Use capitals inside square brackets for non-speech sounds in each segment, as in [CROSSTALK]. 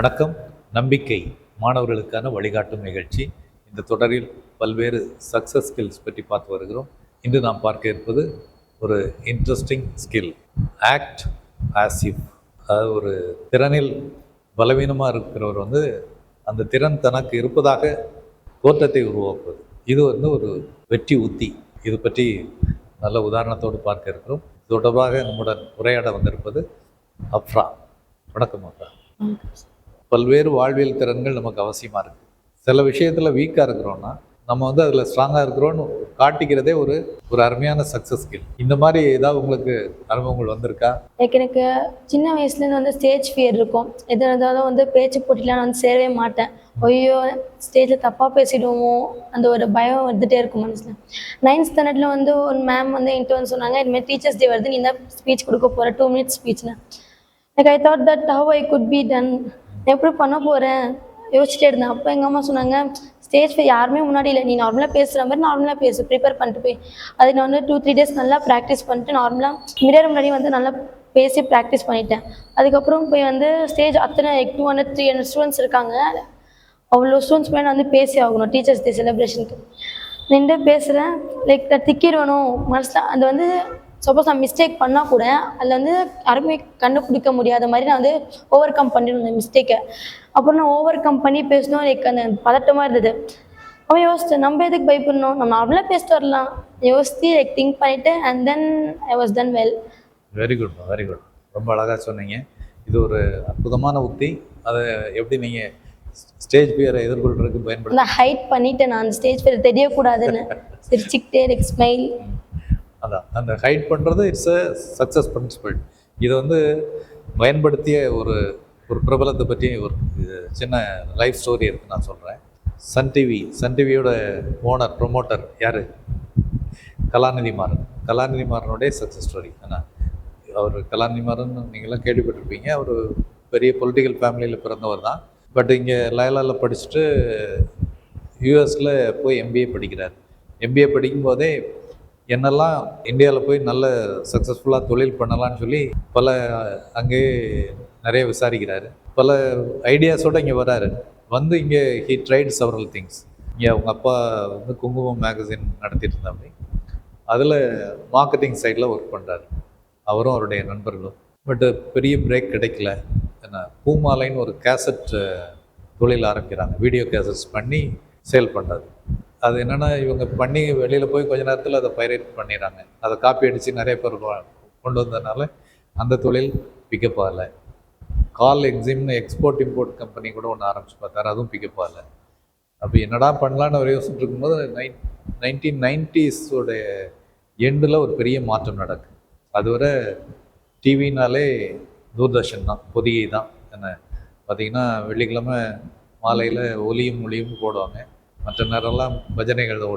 வணக்கம். நம்பிக்கை மாணவர்களுக்கான வழிகாட்டும் நிகழ்ச்சி. இந்த தொடரில் பல்வேறு சக்ஸஸ் ஸ்கில்ஸ் பற்றி பார்த்து வருகிறோம். இன்று நாம் பார்க்க இருப்பது ஒரு இன்ட்ரெஸ்டிங் ஸ்கில் ஆக்ட் ஆசிவ் அதாவது ஒரு திறனில் பலவீனமாக இருக்கிறவர் வந்து அந்த திறன் தனக்கு இருப்பதாக தோற்றத்தை உருவாக்குவது. இது வந்து ஒரு வெற்றி உத்தி. இது பற்றி நல்ல உதாரணத்தோடு பார்க்க இருக்கிறோம். தொடர்பாக நம்முடன் உரையாட வந்திருப்பது அப்ரா. வணக்கம் அப்ரா. பல்வேறு வாழ்வியல் திறன்கள் நமக்கு அவசியமாக இருக்குது சில விஷயத்தில் வீக்காக இருக்கிறோன்னா நம்ம வந்து அதில் ஸ்ட்ராங்காக இருக்கிறோன்னு காட்டிக்கிறதே ஒரு ஒரு அருமையான சக்ஸஸ் ஸ்கில் இந்த மாதிரி ஏதாவது உங்களுக்கு அனுபவங்கள் வந்திருக்கா? லைக் எனக்கு சின்ன வயசுலேருந்து வந்து ஸ்டேஜ் ஃபியர் இருக்கும். எது இருந்தாலும் வந்து பேச்சு போட்டிலாம் நான் வந்து சேரவே மாட்டேன். ஐயோ ஸ்டேஜில் தப்பாக பேசிடுவோமோ அந்த ஒரு பயம் வந்துட்டே இருக்கும் மனசில். நைன்த் ஸ்டாண்டர்டில் வந்து ஒரு மேம் வந்து என்கிட்ட வந்து சொன்னாங்க இதுமாதிரி டீச்சர்ஸ் டே வருது நீ தான் ஸ்பீச் கொடுக்க போகிற two minutes ஸ்பீச்னு like I thought that how I could be done எப்படி பண்ண போகிறேன் யோசிச்சுட்டே இருந்தேன். அப்போ எங்கள் அம்மா சொன்னாங்க ஸ்டேஜ் போய் யாருமே முன்னாடி இல்லை. நீ நார்மலாக பேசுகிற மாதிரி நார்மலாக பேசு. ப்ரிப்பேர் பண்ணிட்டு போய். அது நான் வந்து டூ த்ரீ டேஸ் நல்லா ப்ராக்டிஸ் பண்ணிட்டு நார்மலாக மிரர் முன்னாடி வந்து நல்லா பேசி ப்ராக்டிஸ் பண்ணிட்டேன். அதுக்கப்புறம் போய் வந்து ஸ்டேஜ் அத்தனை two hundred three hundred students இருக்காங்க. அவ்வளோ ஸ்டூடெண்ட்ஸ் மேலே நான் வந்து பேசி ஆகணும். டீச்சர்ஸ் டே செலிப்ரேஷனுக்கு நின்று பேசுகிறேன் லைக் திக்கிடணும். மனசில் அது வந்து சப்போஸ் நான் மிஸ்டேக் பண்ணால் கூட அதில் வந்து யாருமே கண்டுபிடிக்க முடியாத மாதிரி நான் வந்து ஓவர் கம் பண்ணிருந்தேன் மிஸ்டேக்கை அப்புறம் நான் ஓவர் கம் பண்ணி பேசணும் லைக் அந்த பதட்டமாக இருந்தது. அவன் யோசிச்சேன் நம்ம எதுக்கு பயப்படணும்? நம்ம நார்மலாக பேசிட்டு வரலாம். யோசித்து லைக் திங்க் பண்ணிவிட்டு and then I was done well very good very good ரொம்ப அழகாக சொன்னீங்க. இது ஒரு அற்புதமான உத்தி. அதை எப்படி நீங்கள் ஸ்டேஜ் பியரை எதிர்கொள்றதுக்கு பயன்படுத்த நான் ஹைட் பண்ணிட்டேன் நான் ஸ்டேஜ் பேர் தெரியக்கூடாதுன்னு. [LAUGHS] சிரிச்சுக்கிட்டே லைக் ஸ்மைல் அதான். அந்த ஹைட் பண்ணுறது இட்ஸ் அ சக்ஸஸ் பிரின்சிபல் இதை வந்து பயன்படுத்திய ஒரு ஒரு பிரபலத்தை பற்றி ஒரு சின்ன லைஃப் ஸ்டோரி இருக்குது நான் சொல்கிறேன் சன் டிவி சன் டிவியோட ஓனர் ப்ரொமோட்டர் யார்? கலாநிதி மாறன். கலாநிதி மாறனுடைய சக்ஸஸ் ஸ்டோரி ஆனால் அவர் கலாநிதி மாறன் நீங்களாம் கேள்விப்பட்டிருப்பீங்க. அவர் பெரிய பொலிட்டிக்கல் ஃபேமிலியில் பிறந்தவர் தான். பட் இங்கே லயலாவில் படிச்சுட்டு யூஎஸில் போய் எம்பிஏ படிக்கிறார். எம்பிஏ படிக்கும்போதே என்னெல்லாம் இந்தியாவில் போய் நல்ல சக்ஸஸ்ஃபுல்லாக தொழில் பண்ணலாம்னு சொல்லி பல அங்கே நிறைய விசாரிக்கிறாரு. பல ஐடியாஸோடு இங்கே வராரு. வந்து இங்கே ஹி ட்ரைட் செவரல் திங்ஸ் இங்கே அவங்க அப்பா வந்து குங்குமம் மேகசின் நடத்திட்டு இருந்தாங்க அதில் மார்க்கெட்டிங் சைடில் ஒர்க் பண்ணுறாரு அவரும் அவருடைய நண்பர்களும். பட்டு பெரிய பிரேக் கிடைக்கல. என்ன பூமாலைன்னு ஒரு கேசட் தொழில் ஆரம்பிக்கிறாங்க. வீடியோ கேசட்ஸ் பண்ணி சேல் பண்ணுறது அது என்னென்னா இவங்க பண்ணி வெளியில் போய் கொஞ்ச நேரத்தில் அதை பைரேட் பண்ணிடுறாங்க. அதை காப்பி அடித்து நிறைய பேர் கொண்டு வந்ததுனால அந்த தொழில் பிக்கப் ஆகலை. கால் எக்ஸிம்னு எக்ஸ்போர்ட் இம்போர்ட் கம்பெனி கூட ஒன்று ஆரம்பிச்சு பார்த்தாரு. அதுவும் பிக்கப் ஆகலை. அப்போ என்னடா பண்ணலான்னு அவர் யோசிச்சுட்டு இருக்கும்போது நைன் நைன்டீன் நைன்டிஸோட எண்டில் ஒரு பெரிய மாற்றம் நடக்குது அதுவரை டிவினாலே தூர்தர்ஷன் தான் பொதிகை தான். என்ன பார்த்திங்கன்னா வெள்ளிக்கிழமை மாலையில் ஒலியும் ஒளியும் போடுவாங்க. மற்ற நேரம்லாம் பஜனைகள் தான்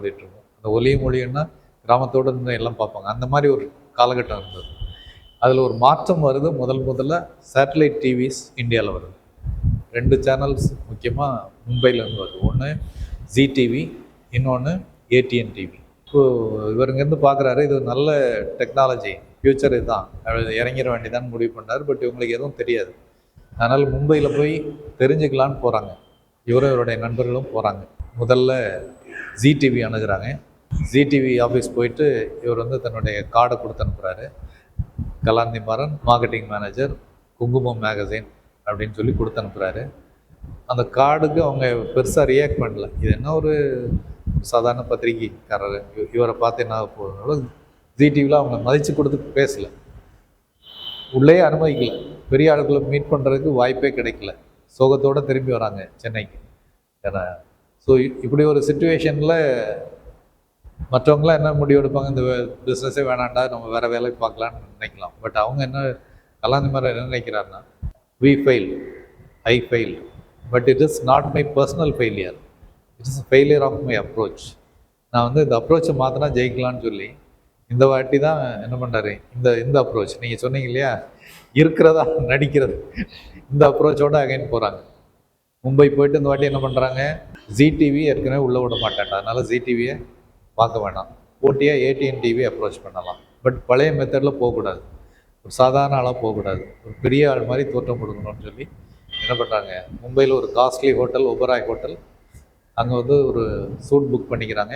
அந்த ஒலியும் மொழியும்னா கிராமத்தோடு இருந்து எல்லாம் பார்ப்பாங்க. அந்த மாதிரி ஒரு காலகட்டம் இருந்தது. அதில் ஒரு மாற்றம் வருது. முதல் முதல்ல சேட்டலைட் டிவிஸ் இந்தியாவில் வருது. ரெண்டு சேனல்ஸ் முக்கியமாக மும்பையிலேருந்து வருது. ஒன்று ஜி டிவி இன்னொன்று ஏடிஎன் டிவி இப்போது இவர் இங்கேருந்து பார்க்குறாரு இது ஒரு நல்ல டெக்னாலஜி ஃப்யூச்சர் இதுதான். இறங்கிட வேண்டியதான் முடிவு பண்ணார் பட் இவங்களுக்கு எதுவும் தெரியாது. அதனால் மும்பையில் போய் தெரிஞ்சுக்கலான்னு போகிறாங்க இவரும் இவருடைய நண்பர்களும் போகிறாங்க முதல்ல ஜி டிவி அணுகுறாங்க. ஜி டிவி ஆஃபீஸ் போயிட்டு இவர் வந்து தன்னுடைய கார்டை கொடுத்து அனுப்புகிறாரு Kalanithi Maran marketing manager Kungumam magazine அப்படின்னு சொல்லி கொடுத்து அனுப்புகிறாரு அந்த கார்டுக்கு அவங்க பெருசாக ரியாக்ட் பண்ணல. இது என்ன ஒரு சாதாரண பத்திரிகைக்காரர்? இவரை பார்த்து என்ன போகிறதுனால ஜி டிவியில் அவங்க மதித்து கொடுத்து பேசல. உள்ளே அனுமதிக்கல. பெரிய ஆளுகளை மீட் பண்ணுறதுக்கு வாய்ப்பே கிடைக்கல. சோகத்தோடு திரும்பி வராங்க சென்னைக்கு. ஏன்னா ஸோ இப்படி ஒரு சுச்சுவேஷனில் மற்றவங்களாம் என்ன முடிவு எடுப்பாங்க? இந்த பிஸ்னஸே வேணாண்டா நம்ம வேறு வேலைக்கு பார்க்கலான்னு நினைக்கலாம். பட் அவங்க என்ன கலாந்தி மாதிரி என்ன நினைக்கிறாருன்னா we fail I fail but it is not my personal failure it is failure of my approach நான் வந்து இந்த அப்ரோச்சை மாற்றினா ஜெயிக்கலாம்னு சொல்லி இந்த வாட்டி தான் என்ன பண்ணுறாரு இந்த இந்த அப்ரோச் நீங்கள் சொன்னீங்க இல்லையா? இருக்கிறதா நடிக்கிறது. இந்த அப்ரோச்சோடு அகைன் போகிறாங்க மும்பை போயிட்டு இந்த வாட்டி என்ன பண்ணுறாங்க ஜி டிவி ஏற்கனவே உள்ளே விட மாட்டேன்டா. அதனால் ஜி டிவியை பார்க்க வேண்டாம் போட்டியாக ஏடிஎன் டிவி அப்ரோச் பண்ணலாம். பட் பழைய மெத்தடில் போகக்கூடாது. ஒரு சாதாரண ஆளாக போகக்கூடாது. ஒரு பெரிய ஆள் மாதிரி தோற்றம் கொடுக்கணும்னு சொல்லி என்ன பண்ணுறாங்க மும்பையில் ஒரு காஸ்ட்லி ஹோட்டல் ஒபராய் ஹோட்டல் அங்கே வந்து ஒரு சூட் புக் பண்ணிக்கிறாங்க.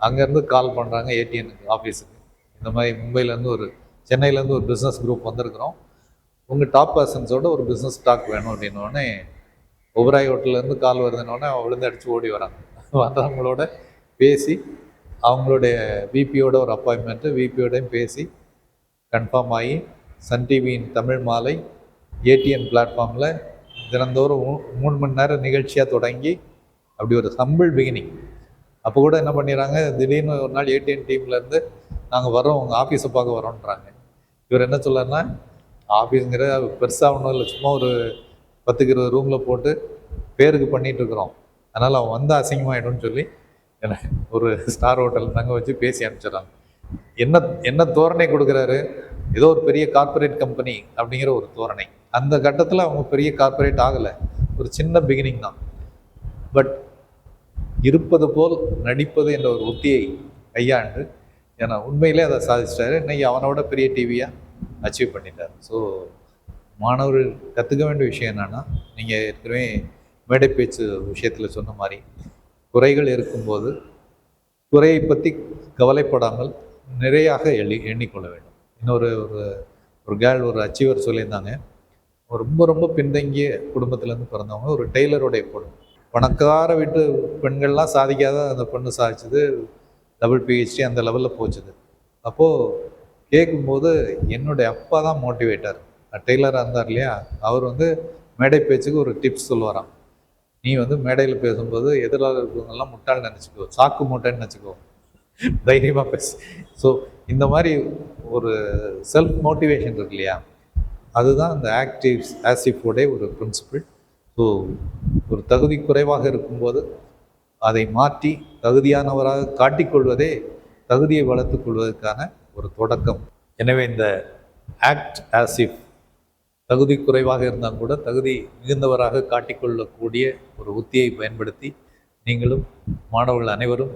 அங்கேருந்து கால் பண்ணுறாங்க ஏடிஎனுக்கு ஆஃபீஸுக்கு இந்த மாதிரி மும்பையிலேருந்து ஒரு சென்னையிலேருந்து ஒரு பிஸ்னஸ் குரூப் வந்திருக்கிறோம். உங்கள் டாப் பர்சன்ஸோட ஒரு பிஸ்னஸ் ஸ்டாக் வேணும் அப்படின்னோடனே ஒபராய் ஹோட்டல்லேருந்து கால் வருதுன்னொடனே விழுந்து அடித்து ஓடி வரான். வந்தவங்களோட பேசி அவங்களுடைய விபியோட ஒரு அப்பாயின்மெண்ட்டு விபியோடையும் பேசி கன்ஃபார்ம் ஆகி சன் டிவியின் தமிழ் மாலை ஏடிஎன் பிளாட்ஃபார்மில் தினந்தோறும் மூணு மணி நேரம் நிகழ்ச்சியாக தொடங்கி அப்படி ஒரு ஹம்பிள் பிகினிங் அப்போ கூட என்ன பண்ணிடுறாங்க திடீர்னு ஒரு நாள் ஏடிஎன் டீம்லேருந்து நாங்கள் வரோம் உங்கள் ஆஃபீஸை பார்க்க வரோன்றாங்க இவர் என்ன சொல்றாருன்னா ஆஃபீஸுங்கிற பெருசாக ஒன்றும் இல்லை சும்மா ஒரு பத்துக்கு இருபது ரூமில் போட்டு பேருக்கு பண்ணிகிட்ருக்குறோம் இருக்கிறோம் அதனால் அவன் வந்து அசிங்கமாயிடும்னு சொல்லி ஒரு ஸ்டார் ஹோட்டல் தங்க வச்சு பேசி அனுப்பிச்சிடறாங்க. என்ன என்ன தோரணை கொடுக்குறாரு? ஏதோ ஒரு பெரிய கார்ப்பரேட் கம்பெனி அப்படிங்கிற ஒரு தோரணை. அந்த கட்டத்தில் அவங்க பெரிய கார்ப்பரேட் ஆகலை. ஒரு சின்ன பிகினிங் தான். பட் இருப்பது போல் நடிப்பது என்ற ஒரு உத்தியை கையாண்டு ஏன்னா உண்மையிலே அதை சாதிச்சிட்டாரு. இன்னைக்கு அவனோட பெரிய டிவியாக அச்சீவ் பண்ணிட்டார். ஸோ மாணவர்கள் கற்றுக்க வேண்டிய விஷயம் என்னென்னா நீங்கள் ஏற்கனவே மேடை பேச்சு விஷயத்தில் சொன்ன மாதிரி குறைகள் இருக்கும்போது குறையை பற்றி கவலைப்படாமல் நிறையாக எண்ணி எண்ணிக்கொள்ள வேண்டும். இன்னொரு ஒரு ஒரு கேர்ள் ஒரு அச்சீவர் சொல்லியிருந்தாங்க. ரொம்ப ரொம்ப பின்தங்கிய குடும்பத்திலேருந்து பிறந்தவங்க ஒரு டெய்லருடைய பொண்ணு. பணக்கார வீட்டு பெண்கள்லாம் சாதிக்காத அந்த பொண்ணு சாதிச்சது டபுள் பிஹெச்டி அந்த லெவலில் போச்சுது. அப்போது கேட்கும்போது என்னுடைய அப்பா தான் மோட்டிவேட்டார் டெய்லராக இருந்தார் இல்லையா? அவர் வந்து மேடை பேச்சுக்கு ஒரு டிப்ஸ் சொல்லுவாராம். நீ வந்து மேடையில் பேசும்போது எதிராக இருக்கிறவங்கெல்லாம் முட்டாள் நினச்சிக்கோ. சாக்கு மூட்டைன்னு நினச்சிக்கோ. தைரியமாக பேசு. ஸோ இந்த மாதிரி ஒரு செல்ஃப் மோட்டிவேஷன் இருக்கு இல்லையா? அதுதான் அந்த ஆக்டிவ் ஆசிஃபோடைய ஒரு பிரின்சிபிள் ஸோ ஒரு தகுதி குறைவாக இருக்கும்போது அதை மாற்றி தகுதியானவராக காட்டிக்கொள்வதே தகுதியை வளர்த்துக் கொள்வதற்கான ஒரு தொடக்கம். எனவே இந்த ஆக்ட் ஆசிஃப் தகுதி குறைவாக இருந்தால் கூட தகுதி மிகுந்தவராக காட்டிக்கொள்ளக்கூடிய ஒரு உத்தியை பயன்படுத்தி நீங்களும் மாணவர்கள் அனைவரும்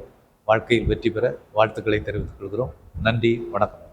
வாழ்க்கையில் வெற்றி பெற வாழ்த்துக்களை தெரிவித்துக் கொள்கிறோம். நன்றி வணக்கம்.